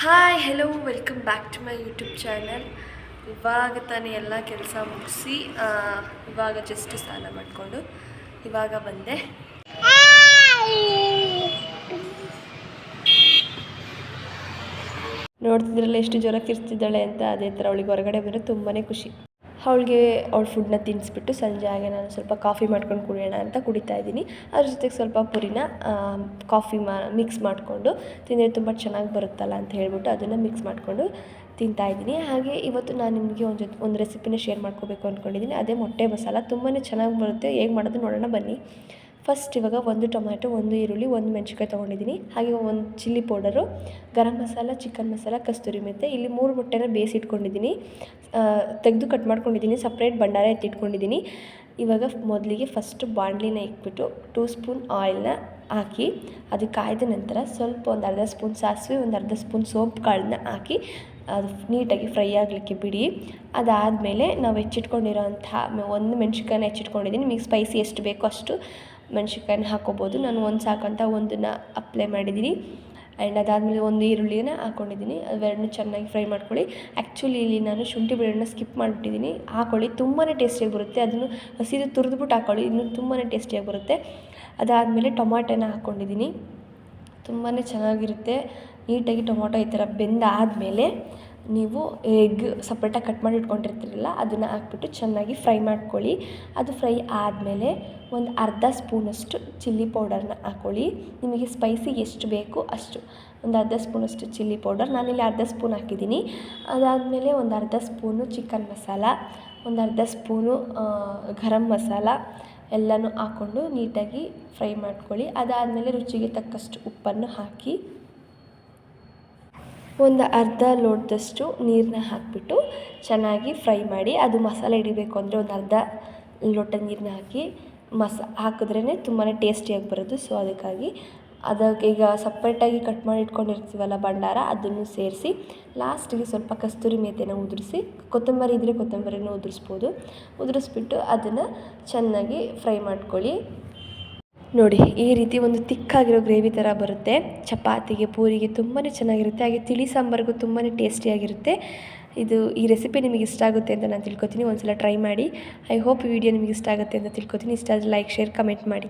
Hi hello welcome back to my YouTube channel ಇವಾಗ ತಾನೇ ಎಲ್ಲ ಕೆಲಸ ಮುಗಿಸಿ ಇವಾಗ ಜಸ್ಟ್ ಸ್ನಾನ ಮಾಡಿಕೊಂಡು ಇವಾಗ ಬಂದೆ. ನೋಡ್ತಿದ್ರಲ್ಲ ಎಷ್ಟು ಜ್ವರ ಕಿರ್ತಿದ್ದಾಳೆ ಅಂತ, ಅದೇ ಥರ ಅವಳಿಗೆ ಹೊರಗಡೆ ಬಂದರೆ ತುಂಬಾ ಖುಷಿ. ಅವಳಿಗೆ ಅವ್ಳ ಫುಡ್ನ ತಿನ್ನಿಸ್ಬಿಟ್ಟು ಸಂಜೆ ಹಾಗೆ ನಾನು ಸ್ವಲ್ಪ ಕಾಫಿ ಮಾಡ್ಕೊಂಡು ಕುಡಿಯೋಣ ಅಂತ ಕುಡಿತಾ ಇದ್ದೀನಿ. ಅದ್ರ ಜೊತೆಗೆ ಸ್ವಲ್ಪ ಪುರಿನ ಕಾಫಿ ಮಾ ಮಿಕ್ಸ್ ಮಾಡಿಕೊಂಡು ತಿಂದರೆ ತುಂಬ ಚೆನ್ನಾಗಿ ಬರುತ್ತಲ್ಲ ಅಂತ ಹೇಳಿಬಿಟ್ಟು ಅದನ್ನು ಮಿಕ್ಸ್ ಮಾಡಿಕೊಂಡು ತಿಂತಾ ಇದ್ದೀನಿ. ಹಾಗೆ ಇವತ್ತು ನಾನು ನಿಮಗೆ ಒಂದು ಜೊತೆ, ಒಂದು ರೆಸಿಪಿನ ಶೇರ್ ಮಾಡ್ಕೋಬೇಕು ಅಂದ್ಕೊಂಡಿದ್ದೀನಿ ಅದೇ ಮೊಟ್ಟೆ ಮಸಾಲ ತುಂಬಾ ಚೆನ್ನಾಗಿ ಬರುತ್ತೆ. ಹೇಗೆ ಮಾಡೋದು ನೋಡೋಣ ಬನ್ನಿ. ಫಸ್ಟ್ ಇವಾಗ ಒಂದು ಟೊಮ್ಯಾಟೊ, ಒಂದು ಈರುಳ್ಳಿ, ಒಂದು ಮೆಣಸಿನ್ಕಾಯಿ ತೊಗೊಂಡಿದ್ದೀನಿ. ಹಾಗೆ ಒಂದು chilli powder, garam masala, chicken masala, ಕಸ್ತೂರಿ ಮೆಂತೆ ಇಲ್ಲಿ ಮೂರು ಮೊಟ್ಟೆನ ಬೇಯಿಸಿಟ್ಕೊಂಡಿದ್ದೀನಿ ತೆಗೆದು ಕಟ್ ಮಾಡ್ಕೊಂಡಿದ್ದೀನಿ. ಸಪ್ರೇಟ್ ಭಂಡಾರ ಎತ್ತಿಟ್ಕೊಂಡಿದ್ದೀನಿ ಇವಾಗ ಮೊದಲಿಗೆ ಫಸ್ಟ್ ಬಾಣಲಿನ ಇಟ್ಬಿಟ್ಟು ಟೂ ಸ್ಪೂನ್ ಆಯಿಲ್ನ ಹಾಕಿ, ಅದು ಕಾಯ್ದ ನಂತರ ಸ್ವಲ್ಪ ಒಂದು ಅರ್ಧ ಸ್ಪೂನ್ ಸಾಸಿವೆ, ಒಂದು ಅರ್ಧ ಸ್ಪೂನ್ ಸೋಂಪು ಕಾಳನ್ನ ಹಾಕಿ, ಅದು ನೀಟಾಗಿ ಫ್ರೈ ಆಗಲಿಕ್ಕೆ ಬಿಡಿ. ಅದಾದಮೇಲೆ ನಾವು ಹೆಚ್ಚಿಟ್ಕೊಂಡಿರೋ ಅಂಥ ಒಂದು ಮೆಣ್ಸಿನ್ಕಾಯನ್ನ ಹೆಚ್ಚಿಟ್ಕೊಂಡಿದ್ದೀನಿ. ನಿಮಗೆ ಸ್ಪೈಸಿ ಎಷ್ಟು ಬೇಕೋ ಅಷ್ಟು ಮೆಣ್ಸಿನ್ಕಾಯನ್ನ ಹಾಕ್ಕೋಬೋದು ನಾನು ಒಂದು ಸಾಕಂತ ಒಂದನ್ನು ಅಪ್ಲೈ ಮಾಡಿದ್ದೀನಿ. ಆ್ಯಂಡ್ ಅದಾದಮೇಲೆ ಒಂದು ಈರುಳ್ಳಿನ ಹಾಕ್ಕೊಂಡಿದ್ದೀನಿ ಅವೆರಡನ್ನೂ ಚೆನ್ನಾಗಿ ಫ್ರೈ ಮಾಡ್ಕೊಳ್ಳಿ. ಆ್ಯಕ್ಚುಲಿ ಇಲ್ಲಿ ನಾನು ಶುಂಠಿ ಬೆಳ್ಳುಳ್ಳಿನ ಸ್ಕಿಪ್ ಮಾಡಿಬಿಟ್ಟಿದ್ದೀನಿ. ಹಾಕೊಳ್ಳಿ. ತುಂಬಾ ಟೇಸ್ಟಿಯಾಗಿ ಬರುತ್ತೆ. ಅದನ್ನು ಹಸಿದು ತುರಿದ್ಬಿಟ್ಟು ಹಾಕೊಳ್ಳಿ. ಇನ್ನೂ ತುಂಬಾ ಟೇಸ್ಟಿಯಾಗಿ ಬರುತ್ತೆ. ಅದಾದಮೇಲೆ ಟೊಮಾಟೋನ ಹಾಕ್ಕೊಂಡಿದ್ದೀನಿ ತುಂಬಾ ಚೆನ್ನಾಗಿರುತ್ತೆ. ನೀಟಾಗಿ ಟೊಮೊಟೊ ಈ ಥರ ಬೆಂದಾದಮೇಲೆ ನೀವು ಎಗ್ ಸಪ್ರೇಟಾಗಿ ಕಟ್ ಮಾಡಿ ಇಟ್ಕೊಂಡಿರ್ತೀರಲ್ಲ, ಅದನ್ನು ಹಾಕ್ಬಿಟ್ಟು ಚೆನ್ನಾಗಿ ಫ್ರೈ ಮಾಡ್ಕೊಳ್ಳಿ. ಅದು ಫ್ರೈ ಆದಮೇಲೆ ಒಂದು ಅರ್ಧ ಸ್ಪೂನಷ್ಟು ಚಿಲ್ಲಿ ಪೌಡರ್ನ ಹಾಕ್ಕೊಳ್ಳಿ ನಿಮಗೆ ಸ್ಪೈಸಿ ಎಷ್ಟು ಬೇಕು ಅಷ್ಟು. ಒಂದು ಅರ್ಧ ಸ್ಪೂನಷ್ಟು ಚಿಲ್ಲಿ ಪೌಡರ್ ನಾನಿಲ್ಲಿ ಅರ್ಧ ಸ್ಪೂನ್ ಹಾಕಿದ್ದೀನಿ. ಅದಾದಮೇಲೆ ಒಂದು ಅರ್ಧ ಸ್ಪೂನು ಚಿಕನ್ ಮಸಾಲ ಒಂದು ಅರ್ಧ ಸ್ಪೂನು ಗರಂ ಮಸಾಲ ಎಲ್ಲನೂ ಹಾಕ್ಕೊಂಡು ನೀಟಾಗಿ ಫ್ರೈ ಮಾಡ್ಕೊಳ್ಳಿ. ಅದಾದಮೇಲೆ ರುಚಿಗೆ ತಕ್ಕಷ್ಟು ಉಪ್ಪನ್ನು ಹಾಕಿ ಒಂದು ಅರ್ಧ ಲೋಟದಷ್ಟು ನೀರನ್ನ ಹಾಕಿಬಿಟ್ಟು ಚೆನ್ನಾಗಿ ಫ್ರೈ ಮಾಡಿ ಅದು ಮಸಾಲೆ ಹಿಡಿಬೇಕು ಅಂದರೆ ಒಂದು ಅರ್ಧ ಲೋಟ ನೀರನ್ನ ಹಾಕಿ ಮಸ ಹಾಕಿದ್ರೇ ತುಂಬಾ ಟೇಸ್ಟಿಯಾಗಿ ಬರೋದು. ಸೊ, ಅದಕ್ಕಾಗಿ ಅದಕ್ಕೆ ಈಗ ಸಪ್ರೇಟಾಗಿ ಕಟ್ ಮಾಡಿ ಇಟ್ಕೊಂಡಿರ್ತೀವಲ್ಲ ಭಂಡಾರ, ಅದನ್ನು ಸೇರಿಸಿ ಲಾಸ್ಟಿಗೆ ಸ್ವಲ್ಪ ಕಸ್ತೂರಿ ಮೇಥಿನ ಉದುರಿಸಿ, ಕೊತ್ತಂಬರಿ ಇದ್ದರೆ ಕೊತ್ತಂಬರಿನೂ ಉದುರಿಸ್ಬೋದು. ಉದುರಿಸ್ಬಿಟ್ಟು ಅದನ್ನು ಚೆನ್ನಾಗಿ ಫ್ರೈ ಮಾಡ್ಕೊಳ್ಳಿ. ನೋಡಿ, ಈ ರೀತಿ ಒಂದು ತಿಕ್ಕಾಗಿರೋ ಗ್ರೇವಿ ಥರ ಬರುತ್ತೆ. ಚಪಾತಿಗೆ, ಪೂರಿಗೆ ತುಂಬಾ ಚೆನ್ನಾಗಿರುತ್ತೆ. ಹಾಗೆ ತಿಳಿ ಸಾಂಬಾರಿಗೂ ತುಂಬಾ ಟೇಸ್ಟಿಯಾಗಿರುತ್ತೆ. ಇದು ಈ ರೆಸಿಪಿ ನಿಮಗೆ ಇಷ್ಟ ಆಗುತ್ತೆ ಅಂತ ನಾನು ತಿಳ್ಕೊತೀನಿ. ಒಂದು ಸಲ ಟ್ರೈ ಮಾಡಿ. ಐ ಹೋಪ್ ವಿಡಿಯೋ ನಿಮಗೆ ಇಷ್ಟ ಆಗುತ್ತೆ ಅಂತ ತಿಳ್ಕೊತೀನಿ. ಇಷ್ಟ ಆದರೆ ಲೈಕ್, ಶೇರ್, ಕಮೆಂಟ್ ಮಾಡಿ.